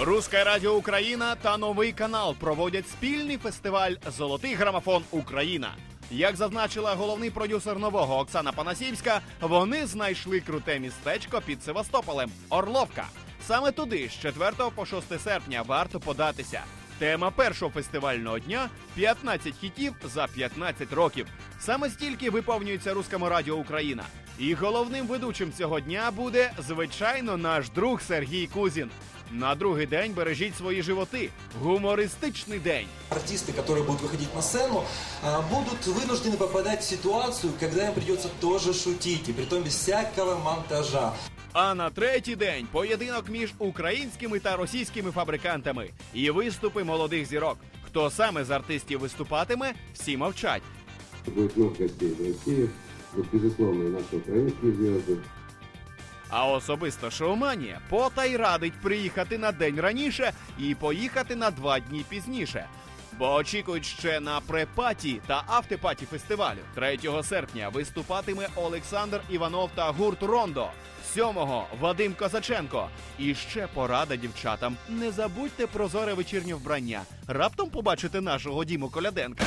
Руське Радіо Україна та новий канал проводять спільний фестиваль Золотий грамофон Україна. Як зазначила головний продюсер нового Оксана Панасівська, вони знайшли круте містечко під Севастополем Орловка. Саме туди з 4 по 6 серпня варто податися. Тема першого фестивального дня 15 хітів за 15 років. Саме стільки виповнюється Руському Радіо Україна. І головним ведучим цього дня буде, звичайно, наш друг Сергій Кузін. На другий день бережіть свої животи. Гумористичний день. Артисты, которые будут выходить на сцену, а, будут вынуждены попадать в ситуацию, когда им придется тоже шутить, и притом без всякого монтажа. А на третій день поєдинок між українськими та російськими фабрикантами і виступи молодих зірок. Хто саме з артистів виступатиме, всі мовчать. Будет много гостей из России. Вот, безусловно, и наши украинские звезды. А особисто шоуманія потай радить приїхати на день раніше і поїхати на два дні пізніше. Бо очікують ще на препаті та автопаті фестивалю. 3 серпня виступатиме Олександр Іванов та гурт Рондо. 7-го Вадим Козаченко. І ще порада дівчатам: не забудьте прозоре вечірнє вбрання. Раптом побачите нашого Діму Коляденка.